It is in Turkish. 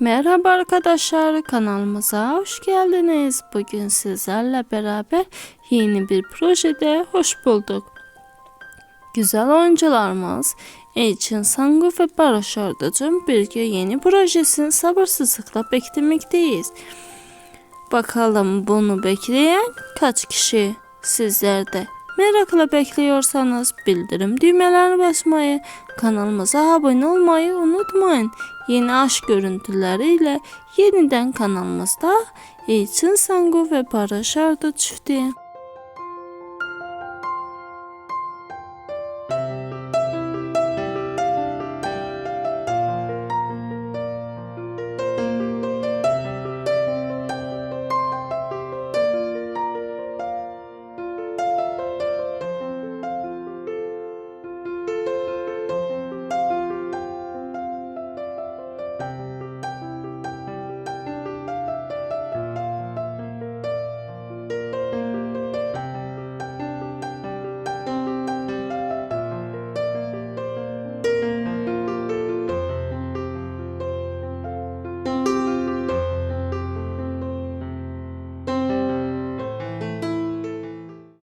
Merhaba arkadaşlar kanalımıza hoş geldiniz. Bugün sizlerle beraber yeni bir projede hoş bulduk. Güzel oyuncularımız Elçin Sangu ve Barış Arduç'un bir yeni projesini sabırsızlıkla beklemekteyiz. Bakalım bunu bekleyen kaç kişi sizler de merakla bekliyorsanız bildirim düğmelerine basmayı, kanalımıza abone olmayı unutmayın. Yeni aşk görüntüleriyle yeniden kanalımızda Elçin Sangu ve Barış Arduç çifti.